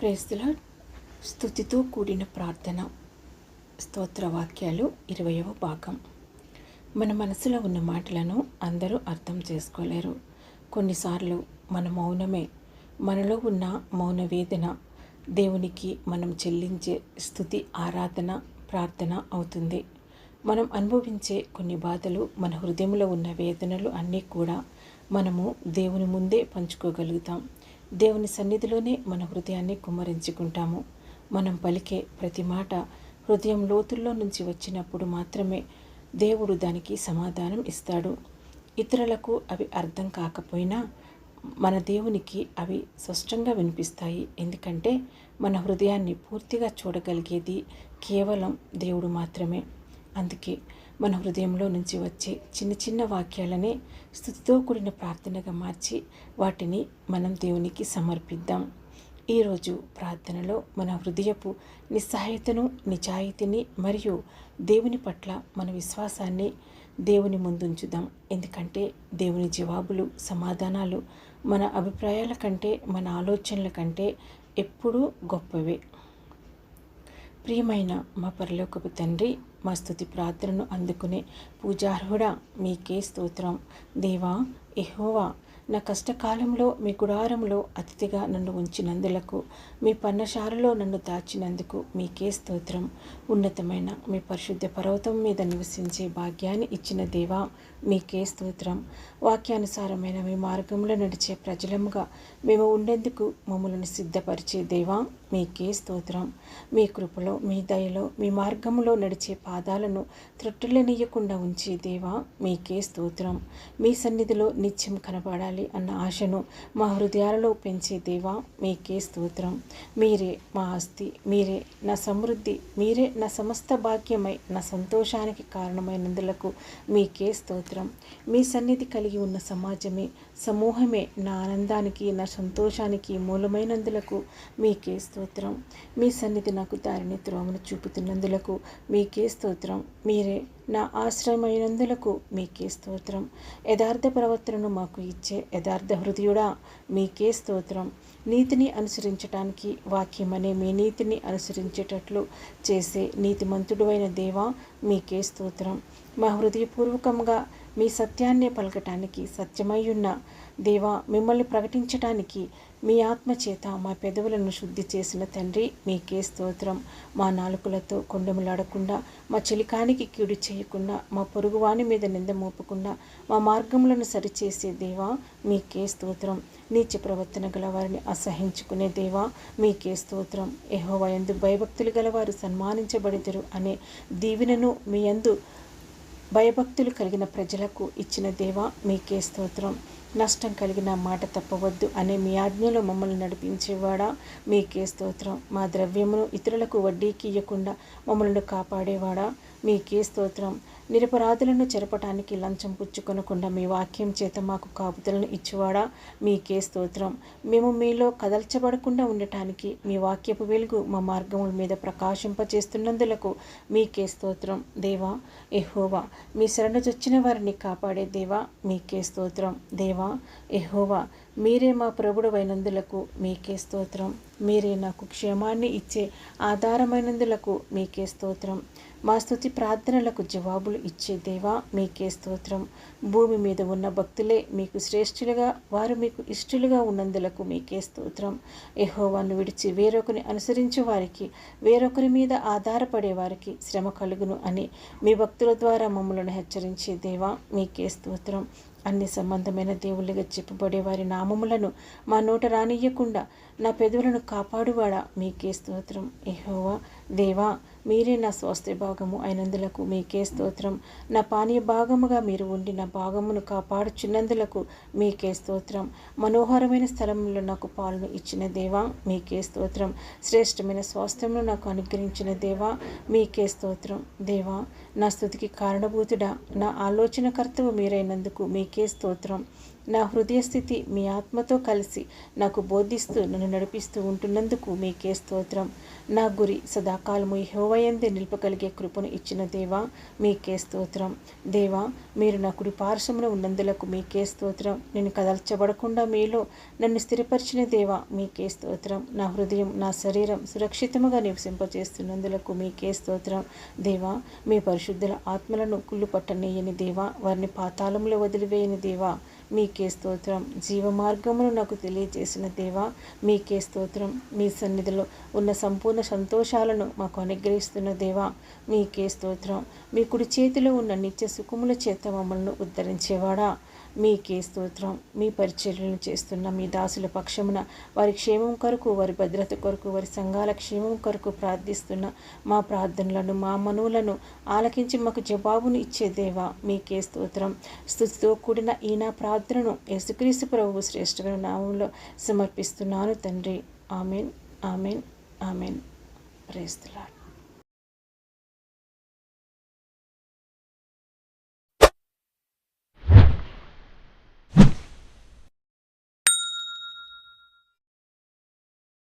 ప్రేస్తుల స్థుతితో కూడిన ప్రార్థన. స్తోత్ర వాక్యాలు ఇరవయవ భాగం. మన మనసులో ఉన్న మాటలను అందరూ అర్థం చేసుకోలేరు. కొన్నిసార్లు మన మౌనమే మనలో ఉన్న మౌన వేదన దేవునికి మనం చెల్లించే స్థుతి ఆరాధన ప్రార్థన అవుతుంది. మనం అనుభవించే కొన్ని బాధలు మన హృదయంలో ఉన్న వేదనలు అన్నీ కూడా మనము దేవుని ముందే పంచుకోగలుగుతాం. దేవుని సన్నిధిలోనే మన హృదయాన్ని కుమ్మరించుకుంటాము. మనం పలికే ప్రతి మాట హృదయం లోతుల్లో నుంచి వచ్చినప్పుడు మాత్రమే దేవుడు దానికి సమాధానం ఇస్తాడు. ఇతరులకు అవి అర్థం కాకపోయినా మన దేవునికి అవి స్పష్టంగా వినిపిస్తాయి. ఎందుకంటే మన హృదయాన్ని పూర్తిగా చూడగలిగేది కేవలం దేవుడు మాత్రమే. అందుకే మన హృదయంలో నుంచి వచ్చే చిన్న చిన్న వాక్యాలనే స్థుతితో కూడిన ప్రార్థనగా మార్చి వాటిని మనం దేవునికి సమర్పిద్దాం. ఈరోజు ప్రార్థనలో మన హృదయపు నిస్సహాయతను నిజాయితీని మరియు దేవుని పట్ల మన విశ్వాసాన్ని దేవుని ముందుంచుదాం. ఎందుకంటే దేవుని జవాబులు సమాధానాలు మన అభిప్రాయాల కంటే మన ఆలోచనల కంటే ఎప్పుడూ గొప్పవే. ప్రియమైన మా పరలోకపు తండ్రి మా స్థుతి ప్రార్థనను అందుకునే పూజార్హుడా మీకే స్తోత్రం. దేవా ఎహోవా నా కష్టకాలంలో మీ గుడారంలో అతిథిగా నన్ను ఉంచినందులకు మీ పన్నశాలలో నన్ను దాచినందుకు మీకే స్తోత్రం. ఉన్నతమైన మీ పరిశుద్ధ పర్వతం మీద నివసించే భాగ్యాన్ని ఇచ్చిన దేవా మీకే స్తోత్రం. వాక్యానుసారమైన మీ మార్గంలో నడిచే ప్రజలముగా మేము ఉండేందుకు మమ్మల్ని సిద్ధపరిచే దేవా మీకే స్తోత్రం. మీ కృపలో మీ దయలో మీ మార్గంలో నడిచే పాదాలను త్రొట్టులనీయకుండా ఉంచే దేవా మీకే స్తోత్రం. మీ సన్నిధిలో నిత్యం కనబడాలి అన్న ఆశను మా హృదయాలలో పెంచే దేవా మీకే స్తోత్రం. మీరే మా ఆస్తి మీరే నా సమృద్ధి మీరే నా సమస్త భాగ్యమై నా సంతోషానికి కారణమైనందులకు మీకే స్తోత్రం. మీ సన్నిధి కలిగి ఉన్న సమాజమే సమూహమే నా ఆనందానికి నా సంతోషానికి మూలమైనందులకు మీకే స్తోత్రం. మీ సన్నిధి నాకు దారిని త్రోమను చూపుతున్నందులకు మీకే స్తోత్రం. మీరే నా ఆశ్రయమైనందులకు మీకే స్తోత్రం. యథార్థ ప్రవర్తనను మాకు ఇచ్చే యథార్థ హృదయుడా మీకే స్తోత్రం. నీతిని అనుసరించటానికి వాక్యం అనే మీ నీతిని అనుసరించేటట్లు చేసే నీతిమంతుడు అయిన దేవా మీకే స్తోత్రం. మా హృదయపూర్వకంగా మీ సత్యాన్ని పలకటానికి సత్యమయ్యున్న దేవా మిమ్మల్ని ప్రకటించటానికి మీ ఆత్మ చేత మా పెదవులను శుద్ధి చేసిన తండ్రి మీకే స్తోత్రం. మా నాలుకలతో కొండములాడకుండా మా చిలికానికి కీడు చేయకుండా మా పొరుగువాని మీద నింద మోపకుండా మా మార్గములను సరిచేసే దేవా మీకే స్తోత్రం. నీచ ప్రవర్తన గల వారిని అసహించుకునే దేవా మీకే స్తోత్రం. ఎహోవా ఎందు భయభక్తులు గలవారు సన్మానించబడిదరు అనే దీవెనను మీ యందు భయభక్తులు కలిగిన ప్రజలకు ఇచ్చిన దేవా మీకే స్తోత్రం. నష్టం కలిగిన మాట తప్పవద్దు అనే మీ ఆజ్ఞలో మమ్మల్ని నడిపించేవాడా? మీకే స్తోత్రం. మా ద్రవ్యమును ఇతరులకు వడ్డీకి ఇవ్వకుండా మమ్మల్ని కాపాడేవాడా? మీకే స్తోత్రం. నిరపరాధులను చెరపటానికి లంచం పుచ్చుకొనకుండా మీ వాక్యం చేత మాకు కాపుతలను ఇచ్చేవాడా? మీకే స్తోత్రం. మేము మీలో కదల్చబడకుండా ఉండటానికి మీ వాక్యపు వెలుగు మా మార్గముల మీద ప్రకాశింపచేస్తున్నందులకు మీకే స్తోత్రం. దేవా ఎహోవా మీ శరణుచొచ్చిన వారిని కాపాడే దేవా మీకే స్తోత్రం. దేవా ఎహోవా మీరే మా ప్రభుడవైనందులకు మీకే స్తోత్రం. మీరే నాకు క్షేమాన్ని ఇచ్చే ఆధారమైనందులకు మీకే స్తోత్రం. మా స్థుతి ప్రార్థనలకు జవాబులు ఇచ్చే దేవా మీకే స్తోత్రం. భూమి మీద ఉన్న భక్తులే మీకు శ్రేష్ఠులుగా వారు మీకు ఇష్టలుగా ఉన్నందులకు మీకే స్తోత్రం. ఎహోవాను విడిచి వేరొకరిని అనుసరించే వారికి వేరొకరి మీద ఆధారపడే వారికి శ్రమ కలుగును అని మీ భక్తుల ద్వారా మమ్మలను హెచ్చరించే దేవా మీకే స్తోత్రం. అన్ని సంబంధమైన దేవుళ్ళుగా చెప్పబడే వారి నామములను మా నోట రానియ్యకుండా నా పెదవులను కాపాడువాడా మీకే స్తోత్రం. ఎహోవా దేవా మీరే నా స్వాస్థ్య భాగము అయినందులకు మీకే స్తోత్రం. నా పానీయ భాగముగా మీరు ఉండి నా భాగమును కాపాడుచున్నందులకు మీకే స్తోత్రం. మనోహరమైన స్థలంలో నాకు పాలను ఇచ్చిన దేవా మీకే స్తోత్రం. శ్రేష్టమైన స్వాస్థ్యమును నాకు అనుగ్రహించిన దేవా మీకే స్తోత్రం. దేవా నా స్థుతికి కారణభూతుడా నా ఆలోచనకర్తవు మీరైనందుకు మీకే స్తోత్రం. నా హృదయ స్థితి మీ ఆత్మతో కలిసి నాకు బోధిస్తూ నన్ను నడిపిస్తూ ఉంటున్నందుకు మీకే స్తోత్రం. నా గురి సదాకాలము హోవయందే నిలుపగలిగే కృపను ఇచ్చిన దేవా మీకే స్తోత్రం. దేవా మీరు నా కుడి పార్శ్వమున ఉన్నందులకు మీకే స్తోత్రం. నేను కదల్చబడకుండా మీలో నన్ను స్థిరపరిచిన దేవా మీకే స్తోత్రం. నా హృదయం నా శరీరం సురక్షితముగా నివసింపచేస్తున్నందులకు మీకే స్తోత్రం. దేవా మీ పరిశుద్ధుల ఆత్మలను కుళ్ళు పట్టనీయని దేవా వారిని పాతాళంలో వదిలివేయని దేవా మీకే స్తోత్రం. జీవ మార్గమును నాకు తెలియజేసిన దేవా మీకే స్తోత్రం. మీ సన్నిధిలో ఉన్న సంపూర్ణ సంతోషాలను మాకు అనుగ్రహిస్తున్న దేవా మీకే స్తోత్రం. మీ కుడి చేతిలో ఉన్న నిత్య సుఖముల చేత మమ్మల్ని ఉద్ధరించేవాడా? మీకే స్తోత్రం. మీ పరిచర్యలను చేస్తున్న మీ దాసుల పక్షమున వారి క్షేమం కొరకు వారి భద్రత కొరకు వారి సంఘాల క్షేమం కొరకు ప్రార్థిస్తున్న మా ప్రార్థనలను మా మనువులను ఆలకించి మాకు జవాబును ఇచ్చే దేవా మీకే స్తోత్రం. స్థుతితో కూడిన ఈ నా ప్రార్థనను యేసుక్రీస్తు ప్రభు శ్రేష్టమైన నామంలో సమర్పిస్తున్నాను తండ్రి. Amen amen amen. ప్రేస్తులాడు